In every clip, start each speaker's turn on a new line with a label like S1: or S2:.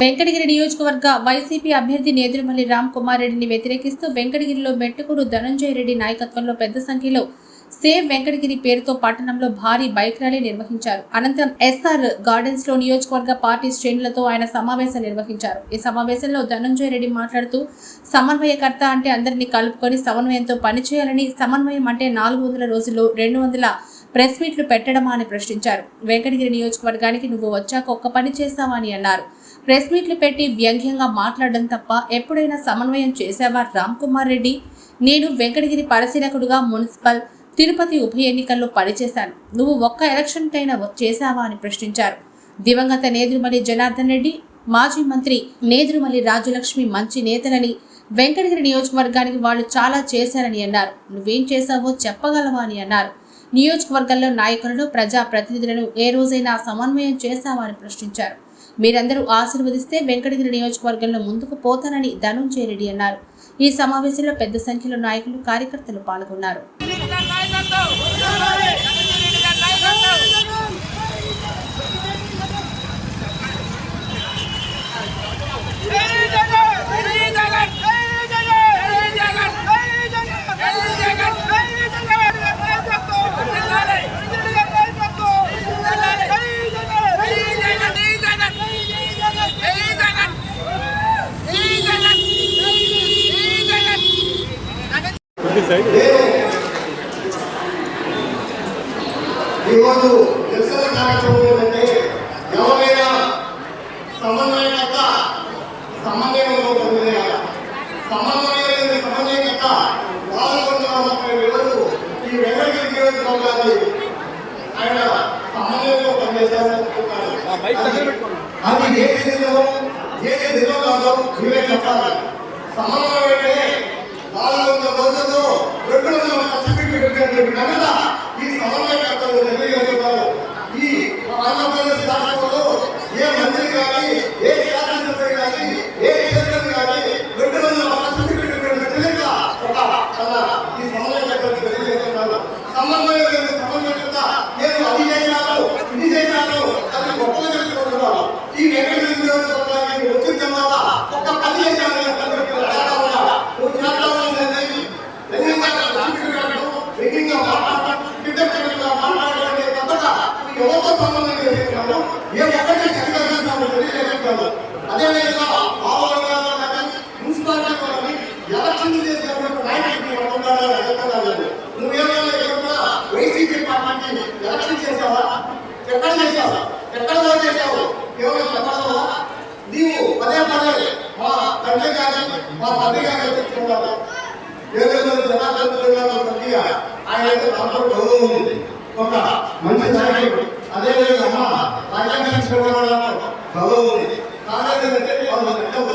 S1: వెంకటగిరి నియోజకవర్గ వైసీపీ అభ్యర్థి నేదురుమల్లి రామ్ కుమార్ రెడ్డిని వ్యతిరేకిస్తూ వెంకటగిరిలో మెట్టుకూరు ధనంజయ రెడ్డి నాయకత్వంలో పెద్ద సంఖ్యలో సేవ్ వెంకటగిరి పేరుతో పట్టణంలో భారీ బైక్ ర్యాలీ నిర్వహించారు. అనంతరం ఎస్ఆర్ గార్డెన్స్లో నియోజకవర్గ పార్టీ శ్రేణులతో ఆయన సమావేశం నిర్వహించారు. ఈ సమావేశంలో ధనంజయ రెడ్డి మాట్లాడుతూ సమన్వయకర్త అంటే అందరినీ కలుపుకొని సమన్వయంతో పనిచేయాలని సమన్వయం అంటే నాలుగు వందల రోజుల్లో రెండు వందల ప్రెస్ మీట్లు పెట్టడమా అని ప్రశ్నించారు. వెంకటగిరి నియోజకవర్గానికి నువ్వు వచ్చాక ఒక్క పని చేస్తావా అని అన్నారు. ప్రెస్ మీట్లు పెట్టి వ్యంగ్యంగా మాట్లాడడం తప్ప ఎప్పుడైనా సమన్వయం చేశావా రామ్ కుమార్ రెడ్డి? నేను వెంకటగిరి పరిశీలకుడుగా మున్సిపల్ తిరుపతి ఉప ఎన్నికల్లో పనిచేశాను. నువ్వు ఒక్క ఎలక్షన్కైనా చేశావా అని ప్రశ్నించారు. దివంగత నేదురుమలి జనార్దన్ రెడ్డి మాజీ మంత్రి నేదురుమలి రాజలక్ష్మి మంచి నేతలని వెంకటగిరి నియోజకవర్గానికి వాళ్ళు చాలా చేశారని అన్నారు. నువ్వేం చేశావో చెప్పగలవా అని అన్నారు. నియోజకవర్గంలో నాయకులను ప్రజా ప్రతినిధులను ఏ రోజైనా సమన్వయం చేశావా అని ప్రశ్నించారు. మీరందరూ ఆశీర్వదిస్తే వెంకటగిరి నియోజకవర్గంలో ముందుకు పోతానని ధనుంజయ రెడ్డి అన్నారు. ఈ సమావేశంలో పెద్ద సంఖ్యలో నాయకులు కార్యకర్తలు పాల్గొన్నారు.
S2: ఈరోజు నిరసన కార్యక్రమం ఏంటంటే ఎవరైనా సమన్వయకర్త సమన్వయంలో పొందేయాల సమన్వయం లేని సమన్వయకర్త పాల్గొంటున్న ముప్పై రోజులు ఈ వెంకటగిరి నియోజకవర్గాన్ని ఆయన సమన్వయంలో పనిచేశారు. అది ఏ నిజమో ఏ నిజం కాదో మీరే చెప్పాలి. సమన్వయం అంటే నాలుగు వందల రోజుల్లో రెండు వందల సర్టిఫికెట్ పెట్టినటువంటి ఘనత ఈ సమన్వయకర్తలు నిర్వహిస్తున్నారు ఈ ఆంధ్రప్రదేశ్ రాష్ట్రంలో ఏ మంత్రి కానీ ఏ శాసనసభ్యుడు కానీ ఏ చైర్మన్ కానీ రెండు వందల సర్టిఫికెట్ పెట్టిన ఒక తన ఈ సమన్వయకర్తలు తెలియజేస్తున్నారు సమన్వయం లేని సమన్వయకర్త నేను అది చేశాను ఇది చేశాను అది గొప్పగా చెప్పుకుంటున్నాను ఈ వెంకటగిరి నియోజకవర్గానికి వచ్చిన తర్వాత ఒక పని చేశాను అని అందరికీ అడగడం వల్ల నువ్వు చేస్తావు అనేది వ్యంగ్యంగా రాజకీయ పెట్టడం, వ్యంగ్యంగా మాట్లాడటం, కిడ్నాపర్లుగా మాట్లాడడం అనే తప్పగా నువ్వు ఎవరితో సంబంధం చేస్తున్నావు ఏ ఒక్కటి చదివేస్తున్నావు పెట్టాము అదేవిధంగా ఆవరణలో కానీ మున్సిపాలిటీలో కానీ ఎలక్షన్ చేసేటువంటి నాయకుడికి అనుకుంటారా నువ్వేమైనా ఎక్కడున్నా వైసీపీ పార్టీకి ఎలక్షన్ చేసావా? ఎక్కడ చేసావు? ఎక్కడ ఓటు చేసావు కేవలం చెప్పగలవా నీవు పదే పదే మా తండ్రి కానీ మా తండ్రి కానీ చెప్తున్నావు ఏదైనా జనార్దన్ ఆయన గౌరవం ఉంది ఒక మంచి నాయకుడు అదేవిధంగా అమ్మ రాజ్యాంగ గౌరవం ఉంది కానీ ఏంటంటే వాళ్ళు పెట్టవు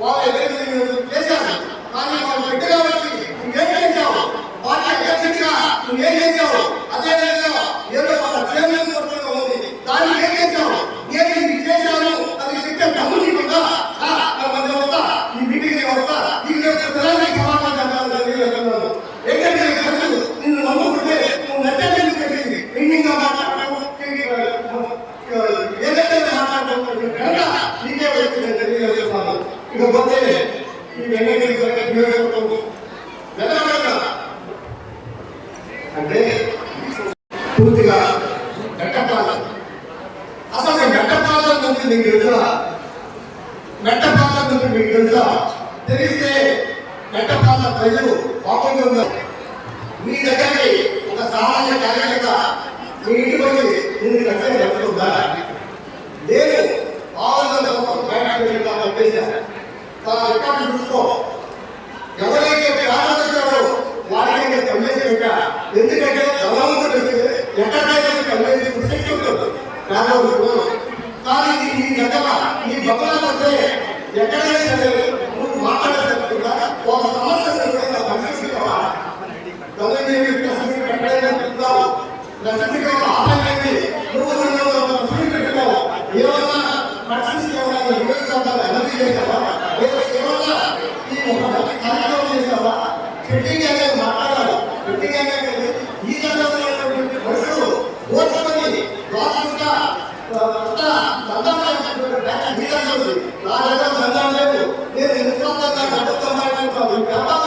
S2: వాళ్ళు ఏదైతే చేశారు కానీ వాళ్ళు పెట్టి కాబట్టి నువ్వేం చేశావు పార్టీ అధ్యక్షుడిగా నువ్వేం చేశావు అదేవిధంగా ఏదో వాళ్ళ చైర్మన్ పట్టుగా ఉంది దాన్ని ఏం చేశావు నేను ఇది చేశాను అది చెప్పే దమ్ము నీకుందా ఆ, నా మధ్య వస్తా ఈ మీటింగ్ వస్తా ఈ యొక్క తెలంగాణ సమాధానం చెప్పాలని తెలియజేస్తున్నాను ఏంటంటే ఈ ప్రజలు నిన్ను నమ్ముకుంటే నువ్వు నచ్చేది చేసింది ఎండింగ్గా మాట్లాడటం ఏదైతే మాట్లాడటం కనుక నీకే వచ్చిందని తెలియజేస్తున్నాను ఇకపోతే ఈ వెంకటగిరి అంటే పూర్తిగా అసలు గట్టపాలెం గురించి నీకు తెలుసా? గట్టపాలెం గురించి మీకు తెలుసా? తెలిస్తే గట్టపాలెం ప్రజలు పాపంగా మీ దగ్గరికి ఒక సహాయ కార్యకర్త మీ ఇంటికి వచ్చి నేను కట్టని ప్రారంభించు కానీ నీ నీ నీ బొమ్మల వస్తే ఎక్కడైనా సరే నువ్వు మాట్లాడేటట్టుగా ఒక సమస్యను ఏమన్నా ఏమన్నా ఈ కార్యక్రమం చేసావా ఫిట్టింగ్ అనేది చేస్తుంది నా దగ్గర బంధం లేదు. నేను ఇన్స్టాల్లో నాకు అడుగుతున్నాను వ్యాపారం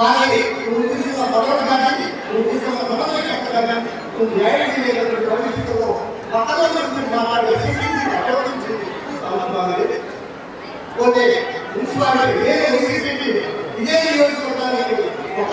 S2: కానీ నువ్వు తీసుకున్న గొడవలు కానీ నువ్వు తీసుకున్న గొడవలు కానీ నువ్వు న్యాయం చేయగలిగిన పరిస్థితుల్లో పక్కన మాట్లాడే సీసీసీ ప్రవర్తించింది పోతే మున్సిపాలిటీ ఏ ఒక